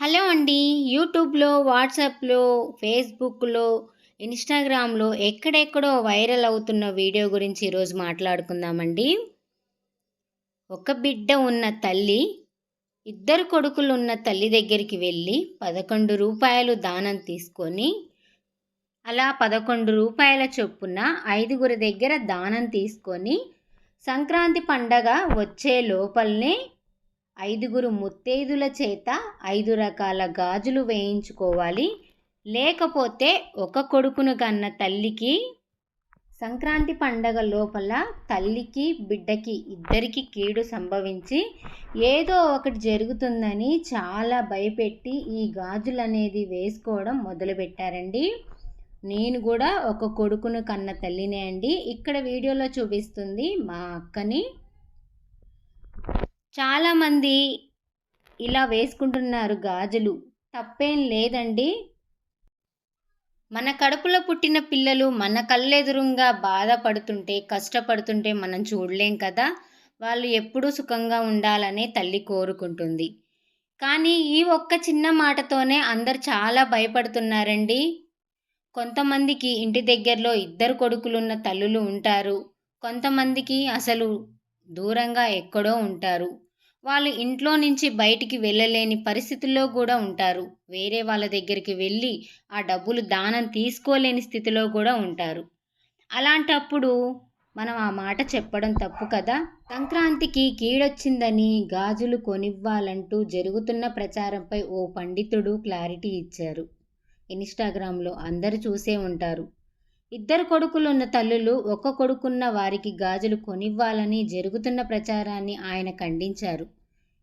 Hello అండి. యూట్యూబ్లో వాట్సాప్లో ఫేస్బుక్లో ఇన్స్టాగ్రామ్లో ఎక్కడెక్కడో వైరల్ అవుతున్న వీడియో గురించి ఈరోజు మాట్లాడుకుందామండి. ఒక బిడ్డ ఉన్న తల్లి ఇద్దరు కొడుకులు ఉన్న తల్లి దగ్గరికి వెళ్ళి పదకొండు రూపాయలు దానం తీసుకొని అలా పదకొండు రూపాయల చొప్పున ఐదుగురి దగ్గర దానం తీసుకొని సంక్రాంతి పండగ వచ్చే లోపలనే ఐదుగురు ముత్తైదుల చేత ఐదు రకాల గాజులు వేయించుకోవాలి. లేకపోతే ఒక కొడుకును కన్న తల్లికి సంక్రాంతి పండగ లోపల తల్లికి బిడ్డకి ఇద్దరికి కీడు సంభవించి ఏదో ఒకటి జరుగుతుందని చాలా భయపెట్టి ఈ గాజులు అనేది వేసుకోవడం మొదలుపెట్టారండి. నేను కూడా ఒక కొడుకును కన్న తల్లినే అండి. ఇక్కడ వీడియోలో చూపిస్తుంది మా అక్కని. చాలామంది ఇలా వేసుకుంటున్నారు గాజులు. తప్పేం లేదండి. మన కడుపులో పుట్టిన పిల్లలు మన కళ్ళెదురుగా బాధపడుతుంటే కష్టపడుతుంటే మనం చూడలేం కదా. వాళ్ళు ఎప్పుడూ సుఖంగా ఉండాలనే తల్లి కోరుకుంటుంది. కానీ ఈ ఒక్క చిన్న మాటతోనే అందరు చాలా భయపడుతున్నారండి. కొంతమందికి ఇంటి దగ్గరలో ఇద్దరు కొడుకులున్న తల్లులు ఉంటారు. కొంతమందికి అసలు దూరంగా ఎక్కడో ఉంటారు. వాళ్ళు ఇంట్లో నుంచి బయటికి వెళ్ళలేని పరిస్థితుల్లో కూడా ఉంటారు. వేరే వాళ్ళ దగ్గరికి వెళ్ళి ఆ డబ్బులు దానం తీసుకోలేని స్థితిలో కూడా ఉంటారు. అలాంటప్పుడు మనం ఆ మాట చెప్పడం తప్పు కదా? సంక్రాంతికి కీడొచ్చిందని గాజులు కొనివ్వాలంటూ జరుగుతున్న ప్రచారంపై ఓ పండితుడు క్లారిటీ ఇచ్చారు. ఇన్స్టాగ్రామ్లో అందరు చూసే ఉంటారు. ఇద్దరు కొడుకులున్న తల్లులు ఒక్క కొడుకున్న వారికి గాజులు కొనివ్వాలని జరుగుతున్న ప్రచారాన్ని ఆయన ఖండించారు.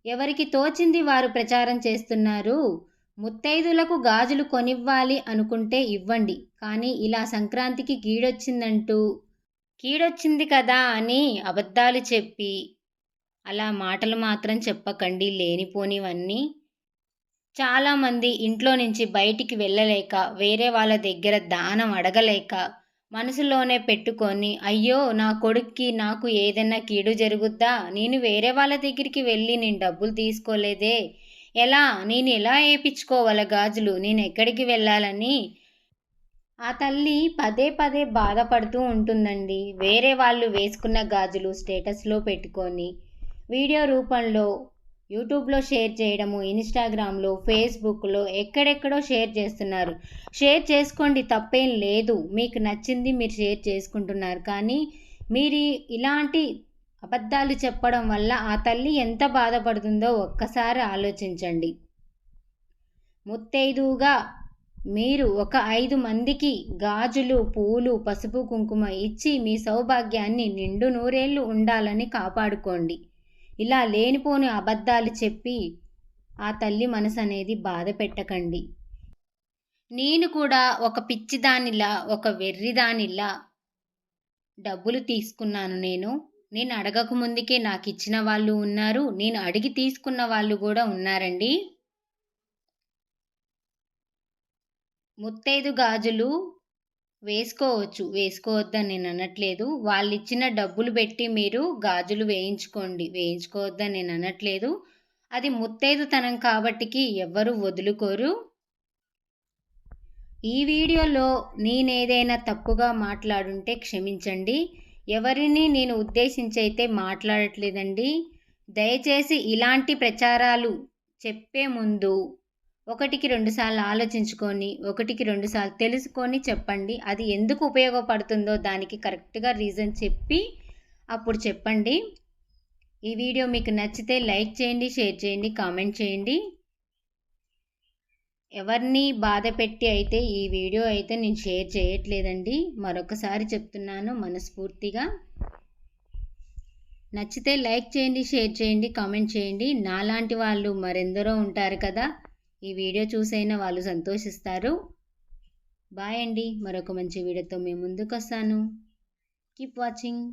ఎవరికి తోచింది వారు ప్రచారం చేస్తున్నారు? ముత్తైదులకు గాజులు కొనివ్వాలి అనుకుంటే ఇవ్వండి కానీ ఇలా సంక్రాంతికి కీడొచ్చిందంటూ. కీడొచ్చింది కదా అని అబద్ధాలు చెప్పి అలా మాటలు మాత్రం చెప్పకండి లేనిపోనివన్నీ. చాలామంది ఇంట్లో నుంచి బయటికి వెళ్ళలేక వేరే వాళ్ళ దగ్గర దానం అడగలేక మనసులోనే పెట్టుకొని అయ్యో నా కొడుక్కి నాకు ఏదైనా కీడు జరుగుద్దా? నేను వేరే వాళ్ళ దగ్గరికి వెళ్ళి నేను డబ్బులు తీసుకోలేదే? ఎలా? నేను ఎలా వేయించుకోవాలి గాజులు? నేను ఎక్కడికి వెళ్ళాలని? ఆ తల్లి పదే పదే బాధపడుతూ ఉంటుందండి. వేరే వాళ్ళు వేసుకున్న గాజులు స్టేటస్లో పెట్టుకొని వీడియో రూపంలో యూట్యూబ్లో షేర్ చేయడము ఇన్స్టాగ్రామ్లో ఫేస్బుక్లో ఎక్కడెక్కడో షేర్ చేస్తున్నారు. షేర్ చేసుకోండి తప్పేం లేదు. మీకు నచ్చింది మీరు షేర్ చేసుకుంటున్నారు. కానీ మీరు ఇలాంటి అబద్ధాలు చెప్పడం వల్ల ఆ తల్లి ఎంత బాధపడుతుందో ఒక్కసారి ఆలోచించండి. ముత్తైదుగా మీరు ఒక ఐదు మందికి గాజులు పూలు పసుపు కుంకుమ ఇచ్చి మీ సౌభాగ్యాన్ని నిండు నూరేళ్ళు ఉండాలని కాపాడుకోండి. ఇలా లేనిపోని అబద్ధాలు చెప్పి ఆ తల్లి మనసు అనేది బాధ పెట్టకండి. నేను కూడా ఒక పిచ్చిదానిలా ఒక వెర్రిదానిలా డబ్బులు తీసుకున్నాను నేను. నేను అడగక ముందుకే నాకు ఇచ్చిన వాళ్ళు ఉన్నారు. నేను అడిగి తీసుకున్న వాళ్ళు కూడా ఉన్నారండి. ముత్తైదు గాజులు వేసుకోవచ్చు వేసుకోవద్దని నేను అనట్లేదు. వాళ్ళు ఇచ్చిన డబ్బులు పెట్టి మీరు గాజులు వేయించుకోండి వేయించుకోవద్దని నేను అనట్లేదు. అది ముత్తైదుతనం కాబట్టికి ఎవ్వరు వదులుకోరు. ఈ వీడియోలో నేనేదైనా తప్పుగా మాట్లాడుంటే క్షమించండి. ఎవరిని నేను ఉద్దేశించైతే మాట్లాడట్లేదండి. దయచేసి ఇలాంటి ప్రచారాలు చెప్పే ముందు ఒకటికి రెండుసార్లు ఆలోచించుకొని ఒకటికి రెండుసార్లు తెలుసుకొని చెప్పండి. అది ఎందుకు ఉపయోగపడుతుందో దానికి కరెక్ట్గా రీజన్ చెప్పి అప్పుడు చెప్పండి. ఈ వీడియో మీకు నచ్చితే లైక్ చేయండి షేర్ చేయండి కామెంట్ చేయండి. ఎవరిని బాధ పెట్టి అయితే ఈ వీడియో అయితే నేను షేర్ చేయట్లేదండి. మరొకసారి చెప్తున్నాను మనస్ఫూర్తిగా. నచ్చితే లైక్ చేయండి షేర్ చేయండి కామెంట్ చేయండి. నాలాంటి వాళ్ళు మరెందరో ఉంటారు కదా. ఈ వీడియో చూసైనా వాళ్ళు సంతోషిస్తారు. బాయ్ అండి. మరొక మంచి వీడియోతో మేము ముందుకు వస్తాను కీప్ వాచింగ్